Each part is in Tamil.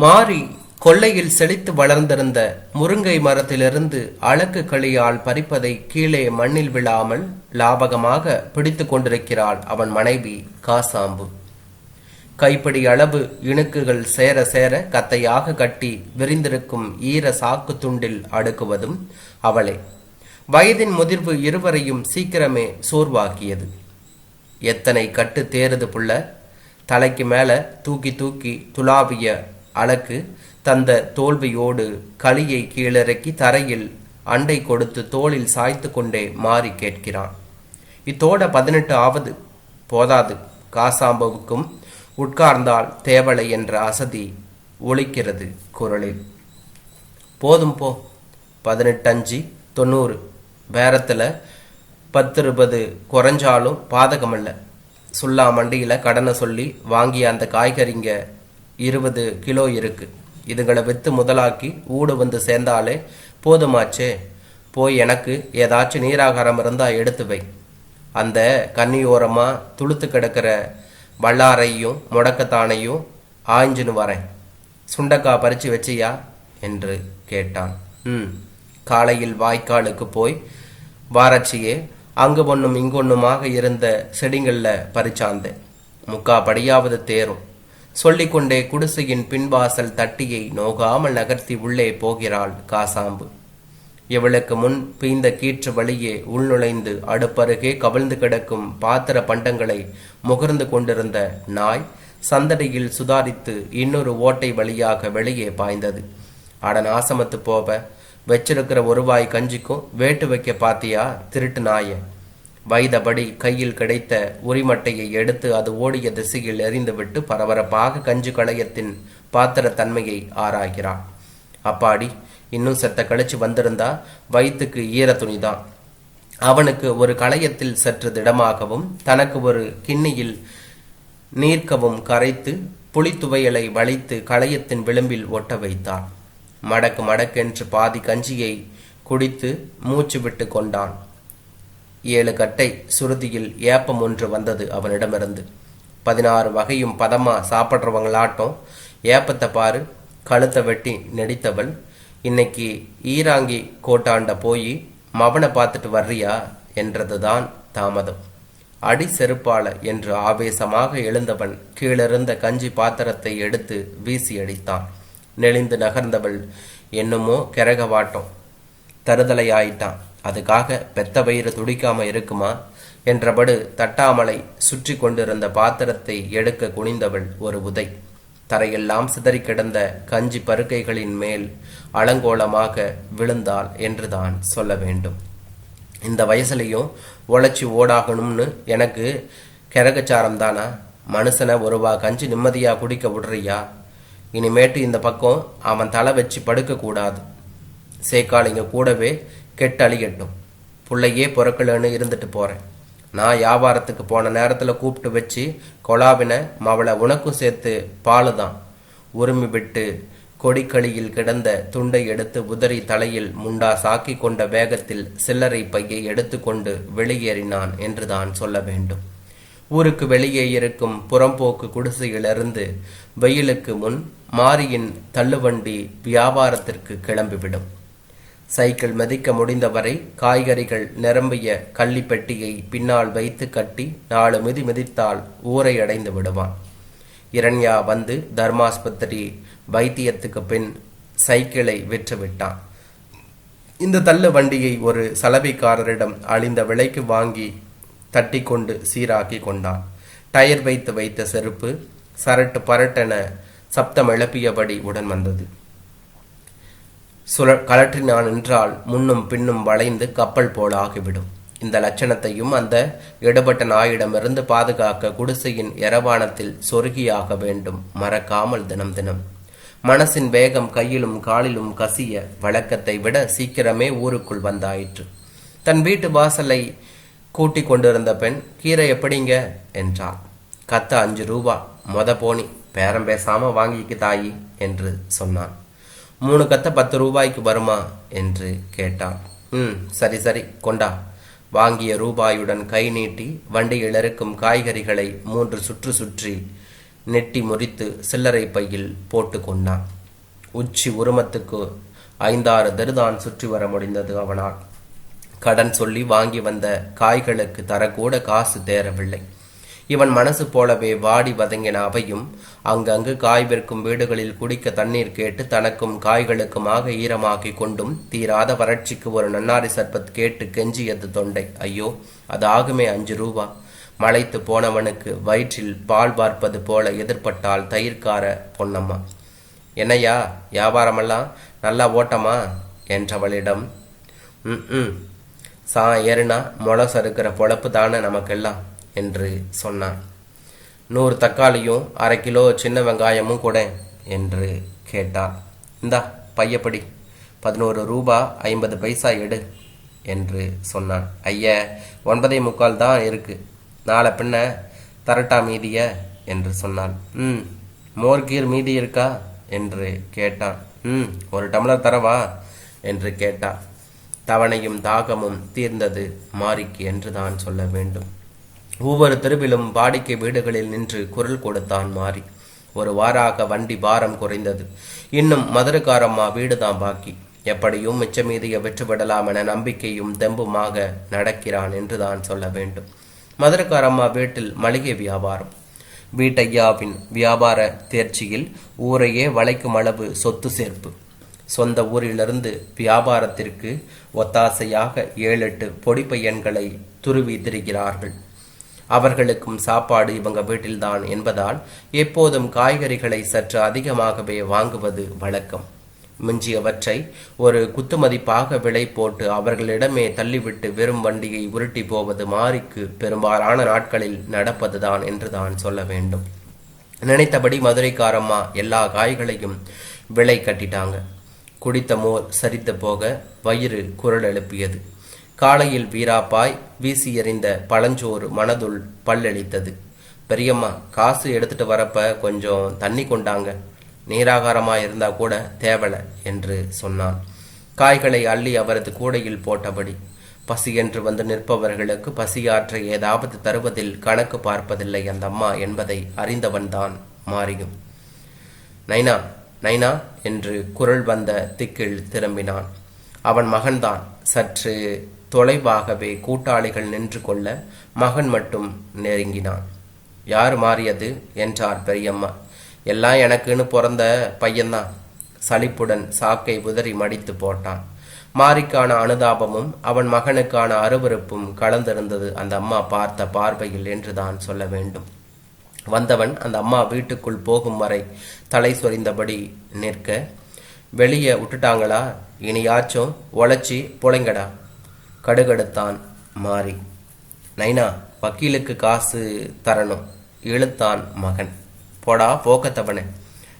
மாறி கொல்லையில் செழித்து வளர்ந்திருந்த முருங்கை மரத்திலிருந்து அழகு களியால் பறிப்பதை கீழே மண்ணில் விழாமல் லாபகமாக பிடித்து கொண்டிருக்கிறாள் அவன் மனைவி காசாம்பு. கைப்பிடி அளவு இணுக்குகள் சேர சேர கத்தையாக கட்டி விரிந்திருக்கும் ஈர சாக்கு துண்டில் அடுக்குவதும் அவளே. வயதின் முதிர்வு இருவரையும் சீக்கிரமே சோர்வாக்கியது. எத்தனை கட்டு தேறுது புள்ள தலைக்கு மேல தூக்கி தூக்கி துளாவிய அலக்கு தந்த தோல்வியோடு களியை கீழிறக்கி தரையில் அண்டை கொடுத்து தோளில் சாய்த்து கொண்டே மாறி கேட்கிறான். இத்தோட பதினெட்டு ஆவது போதாது. காசாம்பவுக்கும் உட்கார்ந்தால் தேவலை என்ற அசதி ஒழிக்கிறது குரலில். போதும் போ. பதினெட்டு அஞ்சு தொண்ணூறு. பேரத்தில் பத்து இருபது குறைஞ்சாலும் பாதகமல்ல. சுல்லா மண்டியில் கடனை சொல்லி வாங்கிய அந்த காய்கறிங்க இருபது கிலோ இருக்கு. இதுகளை விற்று முதலாக்கி ஊடு வந்து சேர்ந்தாலே போதுமாச்சே. போய் எனக்கு ஏதாச்சும் நீராகாரம் இருந்தால் எடுத்து வை. அந்த கன்னியோரமாக துளுத்து கிடக்கிற வல்லாரையும் முடக்கத்தானையும் ஆய்ஞ்சுன்னு வரேன். சுண்டக்காய் பறித்து வச்சியா? என்று கேட்டான். ம். காலையில் வாய்க்காலுக்கு போய் வாரச்சியே அங்கு ஒன்றும் இங்கொன்னுமாக இருந்த செடிங்களில் பறிச்சாந்தேன். முக்கா படியாவது தேரும். சொல்லிக்கொண்டே குடிசையின் பின்வாசல் தட்டியை நோகாமல் நகர்த்தி உள்ளே போகிறாள் காசாம்பு. இவளுக்கு முன் பீந்த கீற்று வழியே உள்நுழைந்து அடுப்பருகே கவிழ்ந்து கிடக்கும் பாத்திர பண்டங்களை முகர்ந்து கொண்டிருந்த நாய் சந்தடியில் சுதாரித்து இன்னொரு ஓட்டை வழியாக வெளியே பாய்ந்தது. அட நாசமத்து போவ வச்சிருக்கிற ஒருவாய் கஞ்சிக்கும் வேட்டு வைக்க பாத்தியா? திருட்டு நாயை. வைதபடி கையில் கிடைத்த உரிமட்டையை எடுத்து அது ஓடிய திசையில் எறிந்துவிட்டு பரபரப்பாக கஞ்சி களையத்தின் பாத்திர தன்மையை ஆராய்கிறான். அப்பாடி இன்னும் செத்த கழிச்சு வந்திருந்தா வயிற்றுக்கு ஈர துணிதான். அவனுக்கு ஒரு களையத்தில் சற்று திடமாகவும் தனக்கு ஒரு கிண்ணியில் நீர்க்கவும் கரைத்து புளித்துவையலை வளைத்து களையத்தின் விளிம்பில் ஒட்ட வைத்தான். மடக்கு மடக்கென்று பாதி கஞ்சியை குடித்து மூச்சு விட்டு கொண்டான். ஏழு கட்டை சுருதியில் ஏப்பம் ஒன்று வந்தது அவனிடமிருந்து. பதினாறு வகையும் பதமா சாப்பிட்றவங்களாட்டம் ஏப்பத்தை பாரு கழுத்தை வெட்டி நெடித்தவள் இன்னைக்கு ஈராங்கி கோட்டாண்ட போய் மவனை பார்த்துட்டு வர்றியா? என்றதுதான் தாமதம். அடி செருப்பால என்று ஆவேசமாக எழுந்தவன் கீழிருந்த கஞ்சி பாத்திரத்தை எடுத்து வீசி அடித்தான். நெளிந்து நகர்ந்தவள் என்னமோ கிரகவாட்டம் தருதலையாயிட்டான். அதுக்காக பெத்த வயிறு துடிக்காம இருக்குமா? என்றபடு தட்டாமலை சுற்றி கொண்டிருந்த பாத்திரத்தை எடுக்க குனிந்தவள் ஒரு உதை. தரையெல்லாம் சிதறி கிடந்த கஞ்சி பருக்கைகளின் மேல் அலங்கோலமாக விழுந்தாள் என்றுதான் சொல்ல வேண்டும். இந்த வயசுலையும் உழைச்சி ஓடாகணும்னு எனக்கு கிரகச்சாரம் தானா மனுஷனை ஒருவா கஞ்சி நிம்மதியா குடிக்க விடுறியா? இனிமேட்டு இந்த பக்கம் அவன் தலை வச்சு படுக்க கூடாது சேக்காளிங்க கூடவே கெட்டு அழியட்டும் புள்ளையே பொறக்கலன்னு இருந்துட்டு போறேன். நான் வியாபாரத்துக்கு போன நேரத்தில் கூப்பிட்டு வச்சு கொலாவின மவளை உனக்கும் சேர்த்து பாலு தான் உரிமை விட்டு கொடிக்களியில் கிடந்த துண்டை எடுத்து உதறி தலையில் முண்டா சாக்கி கொண்ட வேகத்தில் சில்லறை பையை எடுத்துக்கொண்டு வெளியேறினான் என்றுதான் சொல்ல வேண்டும். ஊருக்கு வெளியே இருக்கும் புறம்போக்கு குடிசையிலிருந்து வெயிலுக்கு முன் மாரியின் தள்ளுவண்டி வியாபாரத்திற்கு கிளம்பிவிடும். சைக்கிள் மிதிக்க முடிந்தவரை காய்கறிகள் நிரம்பிய கள்ளிப்பெட்டியை பின்னால் வைத்து கட்டி நாலு மிதி மிதித்தால் ஊரை அடைந்து விடுவான். இரண்யா வந்து தர்மாஸ்பத்திரி வைத்தியத்துக்கு பின் சைக்கிளை விற்றுவிட்டான். இந்த தள்ளு வண்டியை ஒரு சலவைக்காரரிடம் அழிந்த விலைக்கு வாங்கி தட்டி கொண்டு சீராக்கி கொண்டான். டயர் வைத்து வைத்த செருப்பு சரட்டு பரட்டென சப்தம் எழுப்பியபடி உடன் வந்தது. சுழ கலற்றினான் என்றால் முன்னும் பின்னும் வளைந்து கப்பல் போல ஆகிவிடும். இந்த லட்சணத்தையும் அந்த இடபட்ட நாயிடமிருந்து பாதுகாக்க குடிசையின் எரவானத்தில் சொருகியாக வேண்டும். மறக்காமல் தினம் தினம். மனசின் வேகம் கையிலும் காலிலும் கசிய வழக்கத்தை விட சீக்கிரமே ஊருக்குள் வந்தாயிற்று. தன் வீட்டு வாசலை கூட்டிக் கொண்டிருந்த பெண் கீரை எப்படிங்க? என்றாள். கத்த அஞ்சு ரூபா. மொத போனி. பேரம் பேசாம வாங்கிக்கு தாயி என்று சொன்னான். மூணு கத்தை பத்து ரூபாய்க்கு வருமா? என்று கேட்டான். ம் சரி சரி கொண்டா. வாங்கிய ரூபாயுடன் கை நீட்டி வண்டியில் இருக்கும் காய்கறிகளை மூன்று சுற்று சுற்றி நெட்டி முறித்து சில்லறை பையில் போட்டு கொண்டான். உச்சி உருமத்துக்கு ஐந்தாறு தருதான் சுற்றி வர முடிந்தது அவனால். கடன் சொல்லி வாங்கி வந்த காய்களுக்கு தரக்கூட காசு தேரவில்லை. இவன் மனசு போலவே வாடி வதங்கின அவையும் அங்கங்கு காய் விற்கும் வீடுகளில் குடிக்க தண்ணீர் கேட்டு தனக்கும் காய்களுக்குமாக ஈரமாக்கி கொண்டும் தீராத வறட்சிக்கு ஒரு நன்னாரி சர்பத் கேட்டு கெஞ்சியது தொண்டை. ஐயோ அது ஆகுமே அஞ்சு ரூபா. மலைத்து போனவனுக்கு வயிற்றில் பால் பார்ப்பது போல எதிர்பட்டால் தயிர்கார பொன்னம்மா. என்னையா வியாபாரமெல்லாம் நல்லா ஓட்டமா? என்றவளிடம் ம் ம். சா ஏறுனா முளை சறுக்கிற பொழப்பு தானே நமக்கெல்லாம். என்று சொன்னான். நூறு தக்காளியும் அரை கிலோ சின்ன வெங்காயமும் கூட என்று கேட்டாள் இந்தா பையப்படி பதினோரு ரூபா ஐம்பது பைசா எடு என்று சொன்னான். ஐய ஒன்பதே முக்கால் தான் இருக்கு. நாளை பின்ன தரட்டா மீதிய என்று சொன்னான். ம் மோர்கீர் மீதி இருக்கா என்று கேட்டான். ம் ஒரு டம்ளர் தரவா என்று கேட்டாள் தவணையும் தாகமும் தீர்ந்தது மாறிக்கு என்று தான் சொல்ல வேண்டும். ஒவ்வொரு தெருவிலும் வாடிக்கை வீடுகளில் நின்று குரல் கொடுத்தான் மாறி. ஒரு வாராக வண்டி பாரம் குறைந்தது. இன்னும் மதுரக்காரம்மா வீடுதான் பாக்கி. எப்படியும் மிச்சமீதிய விற்றுவிடலாம் என நம்பிக்கையும் தெம்புமாக நடக்கிறான் என்றுதான் சொல்ல வேண்டும். மதுரக்காரம்மா வீட்டில் மளிகை வியாபாரம். வீட்டையாவின் வியாபார தேர்ச்சியில் ஊரையே வளைக்கும் அளவு சொத்து சேர்ப்பு. சொந்த ஊரிலிருந்து வியாபாரத்திற்கு ஒத்தாசையாக ஏழெட்டு பொடி பையன்களை துருவி திரிகிறார்கள். அவர்களுக்கும் சாப்பாடு இவங்க வீட்டில்தான் என்பதால் எப்போதும் காய்கறிகளை சற்று அதிகமாகவே வாங்குவது வழக்கம். மிஞ்சியவற்றை ஒரு குத்துமதிப்பாக விலை போட்டு அவர்களிடமே தள்ளிவிட்டு வெறும் வண்டியை உருட்டி போவது மாறிக்கு பெரும்பாலான நாட்களில் நடப்பதுதான் என்றுதான் சொல்ல வேண்டும். நினைத்தபடி மதுரைக்காரம்மா எல்லா காய்களையும் விலை கட்டிட்டாங்க. குடித்த மோர் சரித்து போக வயிறு குரல் எழுப்பியது. காலையில் வீராப்பாய் வீசி எறிந்த பழஞ்சோறு மனதுள் பல்லளித்தது. பெரியம்மா காசு எடுத்துட்டு வரப்ப கொஞ்சம் தண்ணி கொண்டாங்க. நீராகாரமாக இருந்தா கூட தேவலை என்று சொன்னான். காய்களை அள்ளி அவரது கூடையில் போட்டபடி பசி என்று வந்து நிற்பவர்களுக்கு பசியாற்ற ஏதாவது தருவதில் கணக்கு பார்ப்பதில்லை அந்த அம்மா என்பதை அறிந்தவன்தான் மாறியும் நைனா நைனா என்று குரல் வந்த திக்கில் திரும்பினான். அவன் மகன்தான் சற்று தொலைவாகவே கூட்டாளிகள் நின்று கொள்ள மகன் மட்டும் நெருங்கினான். யார் மாறியது? என்றார் பெரியம்மா. எல்லாம் எனக்குன்னு பிறந்த பையன்தான். சலிப்புடன் சாக்கை உதறி மடித்து போட்டான். மாரிக்கான அனுதாபமும் அவன் மகனுக்கான அருவருப்பும் கலந்திருந்தது அந்த அம்மா பார்த்த பார்வையில் என்றுதான் சொல்ல வேண்டும். வந்தவன் அந்த அம்மா வீட்டுக்குள் போகும் வரை தலை சொரிந்தபடி நிற்க வெளியே விட்டுட்டாங்களா இனியாச்சும் உழைச்சி புழைங்கடா. கடுகடுத்தான் மாறி. நைனா வக்கீலுக்கு காசு தரணும். இழுத்தான் மகன். போடா போக்கத்தவனே.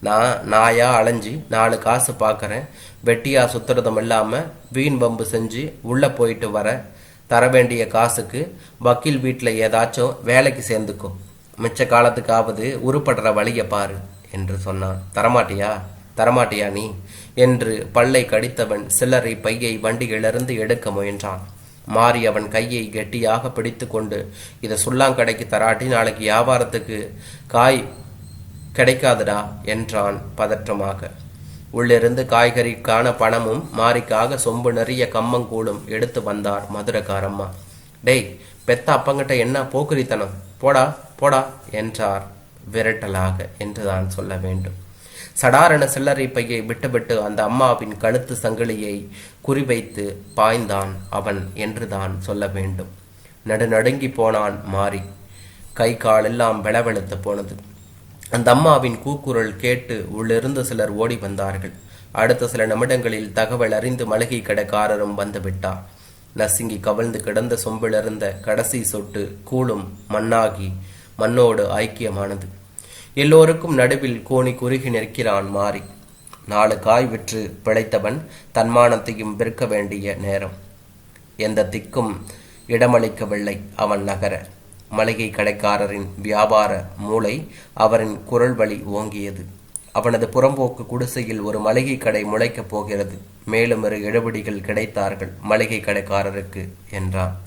நான் நாயா அலைஞ்சி நாலு காசு பார்க்குறேன் வெட்டியா சுத்துறதும் இல்லாமல் வீண் பம்பு செஞ்சு உள்ளே போயிட்டு வர. தர வேண்டிய காசுக்கு வக்கீல் வீட்டில் ஏதாச்சும் வேலைக்கு சேர்ந்துக்கும் மிச்ச காலத்துக்காவது உருப்படுற வழியை பாரு என்று சொன்னான். தரமாட்டியா? தரமாட்டியா நீ? என்று பல்லை கடித்தவன் சில்லறை பையை வண்டியிலிருந்து எடுக்க முயன்றான். மாறி அவன் கையை கெட்டியாக பிடித்து கொண்டு இதை சுல்லாங்கடைக்கு தராட்டி நாளைக்கு வியாபாரத்துக்கு காய் கிடைக்காதுடா என்றான் பதற்றமாக. உள்ளிருந்து காய்கறிக்கான பணமும் மாரிக்காக சொம்பு நிறைய கம்மங்கூழும் எடுத்து வந்தார் மதுரக்காரம்மா. டேய் பெத்த அப்பங்கிட்ட என்ன போக்குரித்தனம்? போடா போடா என்றார் விரட்டலாக என்றுதான் சொல்ல வேண்டும். சடாரண சில்லறை பையை விட்டுவிட்டு அந்த அம்மாவின் கழுத்து சங்கிலியை குறிவைத்து பாய்ந்தான் அவன் என்றுதான் சொல்ல வேண்டும். நடுநடுங்கி போனான் மாறி. கை காலெல்லாம் வெளவெளுத்து போனது. அந்த அம்மாவின் கூக்குரல் கேட்டு உள்ளிருந்து சிலர் ஓடி வந்தார்கள். அடுத்த சில நிமிடங்களில் தகவல் அறிந்து மளிகை கடைக்காரரும் வந்துவிட்டார் நசுங்கி கவிழ்ந்து கிடந்த சொம்பிலிருந்த கடைசி சொட்டு கூழும் மண்ணாகி மண்ணோடு ஐக்கியமானது. எல்லோருக்கும் நடுவில் கோணி குறுகி நிற்கிறான் மாறி. நாலு காய் விற்று பிழைத்தவன் தன்மானத்தையும் விற்க வேண்டிய நேரம். எந்த திக்கும் இடமளிக்கவில்லை அவன் நகர. மளிகை கடைக்காரரின் வியாபார மூளை அவரின் குரல் வழி ஓங்கியது. அவனது புறம்போக்கு குடிசையில் ஒரு மளிகை கடை முளைக்கப் போகிறது. மேலும் இரு எழுபடிகள் கிடைத்தார்கள். மளிகை கடைக்காரருக்கு என்றான்.